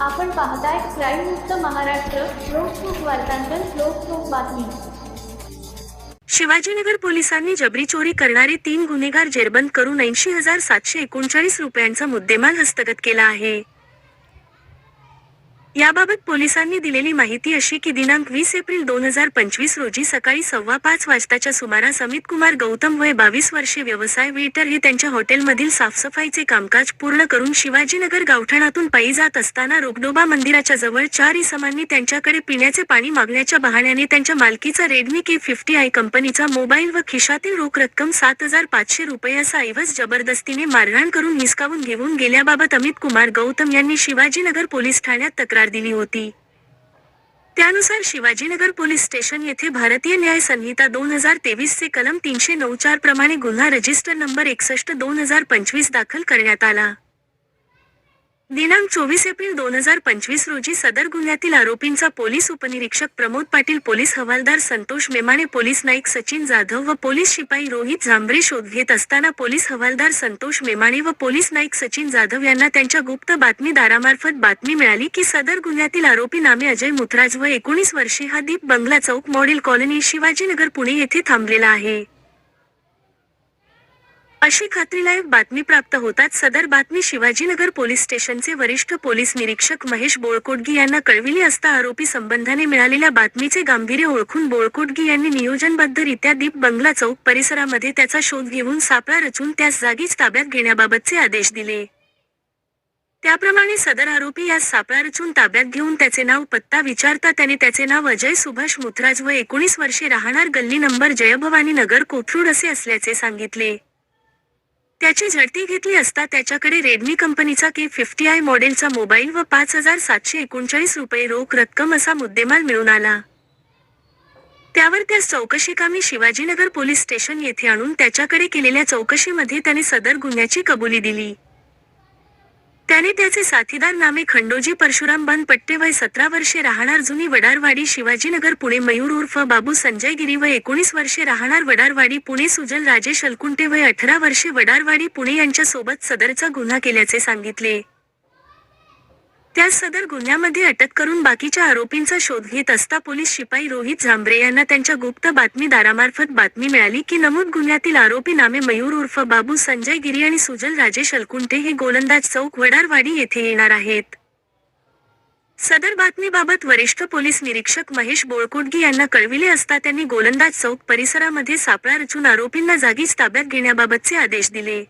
आपण पाहताय क्राईम मुक्त महाराष्ट्र लोकसुख वार्तांकन लोकसुख बातमी. शिवाजीनगर पोलिसांनी जबरी चोरी करणारे तीन गुन्हेगार जेरबंद करून ऐंशी हजार सातशे एकोणचाळीस रुपयांचा मुद्देमाल हस्तगत केला आहे. याबाबत पोलिसांनी दिलेली माहिती अशी की दिनांक वीस एप्रिल दोन हजार पंचवीस रोजी सकाळी सव्वा पाच वाजताच्या सुमारास अमित कुमार गौतम वय बावीस वर्षे व्यवसाय वेटर हे त्यांच्या हॉटेलमधील साफसफाईचे कामकाज पूर्ण करून शिवाजीनगर गावठाणातून पायी जात असताना रोकडोबा मंदिराच्या जवळ चार इसमांनी त्यांच्याकडे पिण्याचे पाणी मागण्याच्या बहाण्याने त्यांच्या मालकीचा रेडमी के फिफ्टी आय कंपनीचा मोबाईल व खिशातील रोख रक्कम सात हजार पाचशे रुपये असा ऐवज जबरदस्तीने मारहाण करून हिसकावून घेऊन गेल्याबाबत अमित कुमार गौतम यांनी शिवाजीनगर पोलीस ठाण्यात तक्रार दिली होती. त्यानुसार शिवाजीनगर पोलीस स्टेशन येथे भारतीय न्याय संहिता दोन हजार तेवीस चे कलम तीनशे नऊ चार प्रमाणे गुन्हा रजिस्टर नंबर एकसष्ट दोन हजार पंचवीस दाखल करण्यात आला. दिनांक चोवीस एप्रिल दोन हजार पंचवीस रोजी सदर गुन्ह्यातील आरोपींचा पोलीस उपनिरीक्षक प्रमोद पाटील पोलीस हवालदार संतोष मेमाणे पोलीस नाईक सचिन जाधव व पोलीस शिपाई रोहित झांबरे शोध घेत असताना पोलीस हवालदार संतोष मेमाणे व पोलीस नाईक सचिन जाधव यांना त्यांच्या गुप्त बातमीदारामार्फत बातमी मिळाली की सदर गुन्ह्यातील आरोपी नामे अजय मुथराज व एकोणीस वर्षी हा दीप बंगला चौक मॉडेल कॉलनी शिवाजीनगर पुणे येथे थांबलेला आहे. अशी खात्रीलायक बातमी प्राप्त होताच सदर बातमी शिवाजीनगर पोलीस स्टेशनचे वरिष्ठ पोलीस निरीक्षक महेश बोळकोटगी यांना कळविली असता आरोपी संबंधाने मिळालेल्या बातमीचे गांभीर्य ओळखून बोळकोटगी यांनी नियोजनबद्धरित्या दीप बंगला चौक परिसरामध्ये त्याचा शोध घेऊन सापळा रचून त्यास जागीच ताब्यात घेण्याबाबतचे आदेश दिले. त्याप्रमाणे सदर आरोपी यास सापळा रचून ताब्यात घेऊन त्याचे नाव पत्ता विचारता त्याने त्याचे नाव अजय सुभाष मुथराज व एकोणीस वर्षे राहणार गल्ली नंबर जयभवानी नगर कोथरूड असे असल्याचे सांगितले. त्याची झडती घेतली असता त्याच्याकडे रेडमी कंपनीचा के फिफ्टी आय मॉडेलचा मोबाईल व पाच हजार सातशे एकोणचाळीस रुपये रोख रक्कम असा मुद्देमाल मिळून आला. त्यावर त्यास चौकशीकामी शिवाजीनगर पोलीस स्टेशन येथे आणून त्याच्याकडे केलेल्या चौकशीमध्ये त्याने सदर गुन्ह्याची कबुली दिली. त्याने त्याचे साथीदार नामे खंडोजी परशुराम बनपट्टे वय सतरा वर्षे राहणार जुनी वडारवाडी शिवाजीनगर पुणे मयूर उर्फ बाबू संजय गिरी वय एकोणीस वर्षे राहणार वडारवाडी पुणे सुजल राजेश अलकुंटे वय अठरा वर्षे वडारवाडी पुणे यांच्यासोबत सदरचा गुन्हा केल्याचे सांगितले. त्यास सदर गुन्ह्यामध्ये अटक करून बाकीच्या आरोपींचा शोध घेत असता पोलीस शिपाई रोहित झांबरे यांना त्यांच्या गुप्त बातमीदारामार्फत बातमी मिळाली की नमूद गुन्ह्यातील आरोपी नामे मयूर उर्फ बाबू संजय गिरी आणि सुजल राजेश अलकुंटे हे गोलंदाज चौक वडारवाडी येथे येणार आहेत. सदर बातमीबाबत वरिष्ठ पोलीस निरीक्षक महेश बोळकोटगी यांना कळविले असता त्यांनी गोलंदाज चौक परिसरामध्ये सापळा रचून आरोपींना जागीच ताब्यात घेण्याबाबतचे आदेश दिले.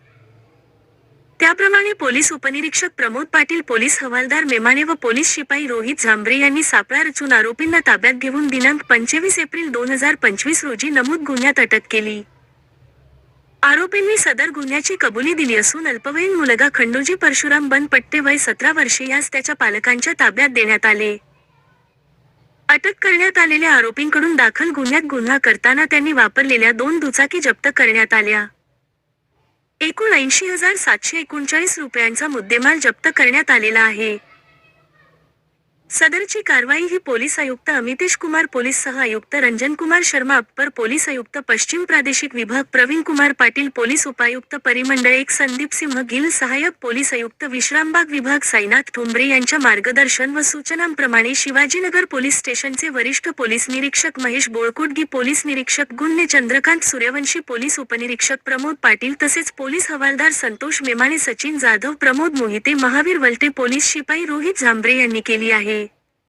त्याप्रमाणे पोलीस उपनिरीक्षक प्रमोद पाटील पोलीस हवालदार मेमाने व पोलीस शिपाई रोहित झांबरे यांनी सापळा रचून आरोपींना ताब्यात घेऊन दिनांक पंचवीस एप्रिल दोन हजार पंचवीस रोजी नमूद गुन्ह्यात अटक केली. आरोपींनी सदर गुन्ह्याची कबुली दिली असून अल्पवयीन मुलगा खंडोजी परशुराम बनपट्टे वय सतरा वर्षे यास त्याच्या पालकांच्या ताब्यात देण्यात आले. अटक करण्यात आलेल्या आरोपींकडून दाखल गुन्ह्यात गुन्हा करताना त्यांनी वापरलेल्या दोन दुचाकी जप्त करण्यात आल्या. एकूण ऐंशी हजार सातशे एकोणचाळीस रुपयांचा मुद्देमाल जप्त करण्यात आलेला आहे. सदरची कारवाई ही पोलीस आयुक्त अमितेश कुमार पोलीस सह आयुक्त रंजन कुमार शर्मा अप्पर पोलीस आयुक्त पश्चिम प्रादेशिक विभाग प्रवीण कुमार पाटील पोलीस उपायुक्त परिमंडळ एक संदीप सिंह गिल सहाय्यक पोलीस आयुक्त विश्रामबाग विभाग साईनाथ ठोंबरे यांच्या मार्गदर्शन व सूचनांप्रमाणे शिवाजीनगर पोलीस स्टेशनचे वरिष्ठ पोलीस निरीक्षक महेश बोळकुटगी पोलीस निरीक्षक गुन्हे चंद्रकांत सूर्यवंशी पोलीस उपनिरीक्षक प्रमोद पाटील तसेच पोलीस हवालदार संतोष मेमाणे सचिन जाधव प्रमोद मोहिते महावीर वलटे पोलीस शिपाई रोहित झांबरे यांनी केली आहे.